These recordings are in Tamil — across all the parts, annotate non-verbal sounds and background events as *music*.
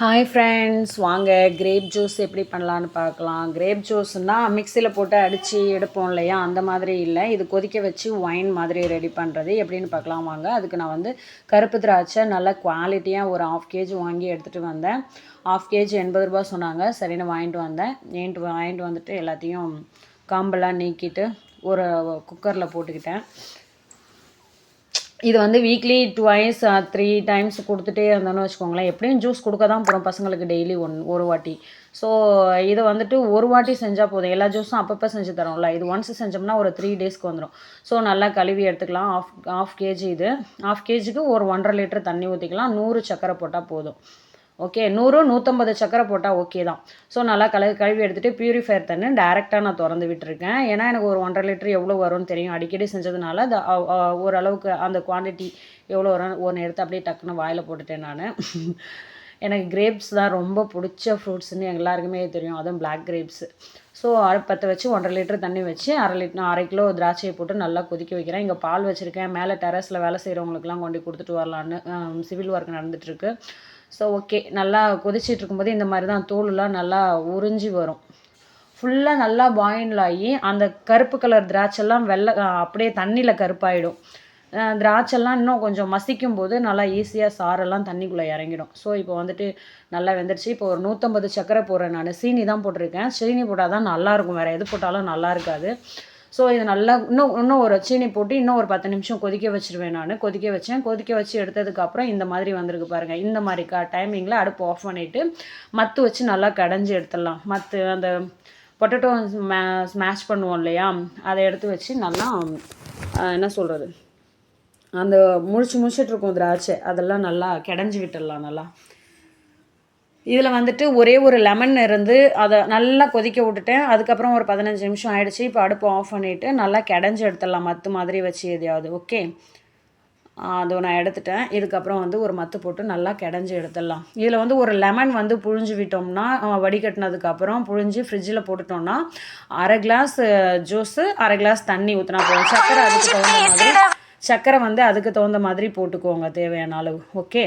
ஹாய் ஃப்ரெண்ட்ஸ் வாங்க கிரேப் ஜூஸ் எப்படி பண்ணலான்னு பார்க்கலாம். கிரேப் ஜூஸ்னால் மிக்சியில் போட்டு அடித்து எடுப்போம் இல்லையா? அந்த மாதிரி இல்லை. இது கொதிக்க வச்சு ஒயின் மாதிரி ரெடி பண்ணுறது எப்படின்னு பார்க்கலாம் வாங்க. அதுக்கு நான் வந்து கருப்பு திராட்சை நல்ல குவாலிட்டியாக ஒரு ஆஃப் கேஜி வாங்கி எடுத்துகிட்டு வந்தேன். ஆஃப் கேஜி எண்பது ரூபா சொன்னாங்க. சரின்னு வாங்கிட்டு வந்தேன். ஏன்ட்டு வாங்கிட்டு வந்துட்டு எல்லாத்தையும் காம்பெல்லாம் நீக்கிட்டு ஒரு குக்கரில் போட்டுக்கிட்டேன். இது வந்து வீக்லி டுவைஸ் த்ரீ டைம்ஸ் கொடுத்துட்டே இருந்தோன்னு வச்சுக்கோங்களேன். எப்படியும் ஜூஸ் கொடுக்க தான் போகிறோம் பசங்களுக்கு டெய்லி ஒன் ஒரு வாட்டி. ஸோ இதை வந்துட்டு ஒரு வாட்டி செஞ்சால் போதும். எல்லா ஜூஸும் அப்பப்போ செஞ்சு தரோம்ல இது ஒன்ஸ் செஞ்சோம்னா ஒரு த்ரீ டேஸ்க்கு வந்துடும் ஸோ நல்லா கழுவி எடுத்துக்கலாம். ஆஃப் ஆஃப் கேஜி இது. ஆஃப் கேஜிக்கு ஒரு ஒன்றரை லிட்டர் தண்ணி ஊற்றிக்கலாம் நூறு சக்கரை போட்டால் போதும். ஓகே நூறு நூற்றம்பது சக்கரை போட்டால் ஓகே தான். ஸோ நல்லா கழுவி கழுவி எடுத்துகிட்டு ப்யூரிஃபயர் தண்ணி டேரெக்டாக நான் திறந்து விட்டுருக்கேன். ஏன்னா எனக்கு ஒரு ஒன்றரை லிட்டர் எவ்வளோ வரும்னு தெரியும். அடிக்கடி செஞ்சதுனால அது ஓரளவுக்கு அந்த குவான்டிட்டி எவ்வளோ வரும் ஒன்று எடுத்து அப்படியே டக்குன்னு வாயில் போட்டுட்டேன் நான். *laughs* எனக்கு கிரேப்ஸ் தான் ரொம்ப பிடிச்ச ஃப்ரூட்ஸ்னு எல்லாருக்குமே தெரியும். அதுவும் பிளாக் கிரேப்ஸு ஸோ பற்ற வச்சு ஒன்றரை லிட்டர் தண்ணி வச்சு அரை லிட்டர் அரை கிலோ திராட்சையை போட்டு நல்லா கொதிக்க வைக்கிறேன். இங்கே பால் வச்சுருக்கேன். மேலே டெரஸில் வேலை செய்கிறவங்களுக்குலாம் கொண்டு கொடுத்துட்டு வரலான்னு சிவில் ஒர்க் நடந்துகிட்ருக்கு ஸோ ஓகே நல்லா கொதிச்சிட்டு இருக்கும்போது இந்த மாதிரி தான் தோலுலாம் நல்லா உறிஞ்சி வரும். ஃபுல்லாக நல்லா பாயில் ஆகி அந்த கருப்பு கலர் திராட்சைலாம் வெள்ளை அப்படியே தண்ணியில் கருப்பாயிடும். திராட்சைலாம் இன்னும் கொஞ்சம் மசிக்கும் போது நல்லா ஈஸியாக சாரெல்லாம் தண்ணிக்குள்ளே இறங்கிடும். ஸோ இப்போ வந்துட்டு நல்லா வெந்துருச்சு. இப்போ ஒரு நூற்றம்பது சக்கரை போடுறேன் நான். சீனி தான் போட்டிருக்கேன். சீனி போட்டால் தான் நல்லாயிருக்கும். வேறு எது போட்டாலும் நல்லா இருக்காது ஸோ இது நல்லா இன்னும் இன்னும் ஒரு சீனி போட்டு இன்னும் ஒரு பத்து நிமிஷம் கொதிக்க வச்சுருவேன் நான். கொதிக்க வச்சேன். கொதிக்க வச்சு எடுத்ததுக்கப்புறம் இந்த மாதிரி வந்திருக்கு பாருங்கள் இந்த மாதிரி க டைமிங்கில் அடுப்பு ஆஃப் பண்ணிவிட்டு மத்து வச்சு நல்லா கடைஞ்சி எடுத்துடலாம். மத்து அந்த பொட்டேட்டோ மே ஸ்மாஷ் பண்ணுவோம் இல்லையா? அதை எடுத்து வச்சு நல்லா என்ன சொல்கிறது அந்த முழிச்சு முழிச்சிட்டு இருக்கும் திராட்சை. அதெல்லாம் நல்லா கிடஞ்சி விட்டுடலாம் நல்லா. இதில் வந்துட்டு ஒரே ஒரு லெமன் இருந்து அதை நல்லா கொதிக்க விட்டுட்டேன். அதுக்கப்புறம் ஒரு பதினஞ்சு நிமிஷம் ஆகிடுச்சு இப்போ அடுப்பு ஆஃப் பண்ணிவிட்டு நல்லா கிடஞ்சி எடுத்துடலாம் மத்து மாதிரி வச்சு எதையாவது. ஓகே அதை நான் எடுத்துட்டேன். இதுக்கப்புறம் வந்து ஒரு மத்து போட்டு நல்லா கிடஞ்சி எடுத்துடலாம் இதில் வந்து ஒரு லெமன் வந்து புழிஞ்சு விட்டோம்னா வடிகட்டினதுக்கப்புறம் புழிஞ்சு ஃப்ரிட்ஜில் போட்டுட்டோம்னா அரை கிளாஸ் ஜூஸு அரை கிளாஸ் தண்ணி ஊற்றினா போதும். சக்கரை அதுக்கு தகுந்த மாதிரி. சக்கரை வந்து அதுக்கு தகுந்த மாதிரி போட்டுக்கோங்க தேவையான அளவு. ஓகே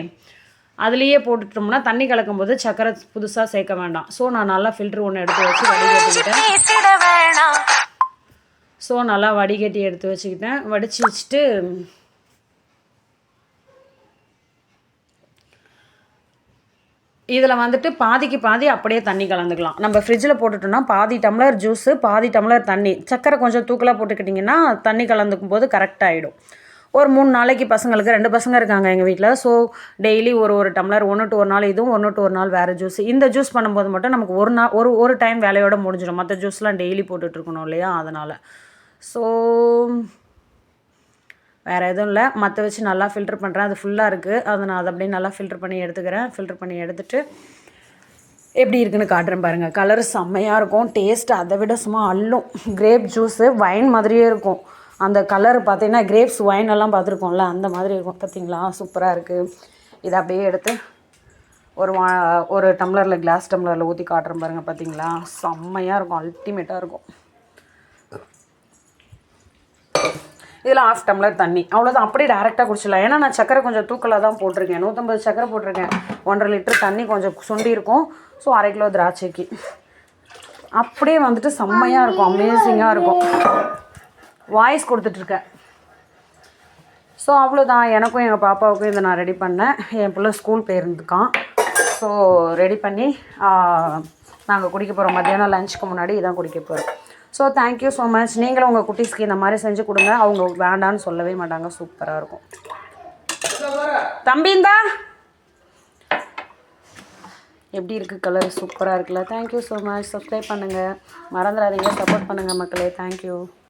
அதுலேயே போட்டுட்டோம்னா தண்ணி கலக்கும் போது சக்கரை புதுசாக சேர்க்க வேண்டாம். ஸோ நான் நல்லா ஃபில்ட்ரு ஒன்று எடுத்து வச்சு வடிகட்டிக்கிட்டேன். ஸோ நல்லா வடிகட்டி எடுத்து வச்சுக்கிட்டேன். வடித்து வச்சுட்டு இதில் வந்துட்டு பாதிக்கு பாதி அப்படியே தண்ணி கலந்துக்கலாம். நம்ம ஃப்ரிட்ஜில் போட்டுட்டோம்னா பாதி டம்ளர் ஜூஸு பாதி டம்ளர் தண்ணி. சக்கரை கொஞ்சம் தூக்கலாக போட்டுக்கிட்டிங்கன்னா தண்ணி கலந்துக்கும் போது கரெக்டாகிடும் ஒரு மூணு நாளைக்கு பசங்களுக்கு ரெண்டு பசங்க இருக்காங்க எங்கள் வீட்டில் ஸோ டெய்லி ஒரு ஒரு டம்ளர் ஒன்று டு ஒரு நாள் இதுவும் ஒன்று டு ஒரு நாள் வேறு ஜூஸ் இந்த ஜூஸ் பண்ணும்போது மட்டும் நமக்கு ஒரு நாள் ஒரு ஒரு டைம் வேலையோட முடிஞ்சிடும். மற்ற ஜூஸ்லாம் டெய்லி போட்டுட்ருக்கணும் இல்லையா? அதனால். ஸோ வேறு எதுவும் இல்லை. மற்ற வச்சு நல்லா ஃபில்ட்ரு பண்ணுறேன் அது ஃபுல்லாக இருக்குது அதை நான் அதை அப்படியே நல்லா ஃபில்ட்ரு பண்ணி எடுத்துக்கிறேன். ஃபில்ட்ரு பண்ணி எடுத்துகிட்டு எப்படி இருக்குன்னு காட்டுறேன் பாருங்கள் கலர் செம்மையாக இருக்கும். டேஸ்ட் அதை விட சும்மா அள்ளும். கிரேப் ஜூஸு வைன் மாதிரியே இருக்கும். அந்த கலர் பார்த்தீங்கன்னா கிரேப்ஸ் ஒயின் எல்லாம் பார்த்துருக்கோம்ல அந்த மாதிரி இருக்கும். பார்த்தீங்களா சூப்பராக இருக்குது இதை அப்படியே எடுத்து ஒரு வா ஒரு டம்ளரில் கிளாஸ் டம்ளரில் ஊற்றி காட்டுற பாருங்கள் பார்த்தீங்களா செம்மையாக இருக்கும். அல்டிமேட்டாக இருக்கும். இதில் ஆஃப் டம்ளர் தண்ணி. அவ்வளோதான் அப்படியே டேரெக்டாக குடிச்சிடலாம். ஏன்னா நான் சக்கரை கொஞ்சம் தூக்கலாக தான் போட்டிருக்கேன். நூற்றம்பது சக்கரை போட்டிருக்கேன். ஒன்றரை லிட்டர் தண்ணி கொஞ்சம் சுண்டி இருக்கும். ஸோ அரை கிலோ திராட்சைக்கு. அப்படியே வந்துட்டு செம்மையாக இருக்கும். அமேசிங்காக இருக்கும். வாய்ஸ் கொடுத்துட்ருக்கேன். ஸோ அவ்வளோதான் எனக்கும் எங்கள் பாப்பாவுக்கும் இதை நான் ரெடி பண்ணேன். என் பிள்ளை ஸ்கூல் போயிருந்துக்கான். ஸோ ரெடி பண்ணி நாங்கள் குடிக்க போகிறோம் மத்தியானம் லஞ்சுக்கு முன்னாடி இதான் குடிக்க போகிறோம் ஸோ தேங்க்யூ ஸோ மச் நீங்களும் உங்கள் குட்டீஸ்க்கு இந்த மாதிரி செஞ்சு கொடுங்க. அவங்க வேண்டான்னு சொல்லவே மாட்டாங்க. சூப்பராக இருக்கும். தம்பிந்தா எப்படி இருக்குது கலர் சூப்பராக இருக்குல்ல. தேங்க்யூ ஸோ மச் சப்ஸ்கிரைப் பண்ணுங்கள் மறந்துடாதீங்க. சப்போர்ட் பண்ணுங்கள் மக்களே. தேங்க்யூ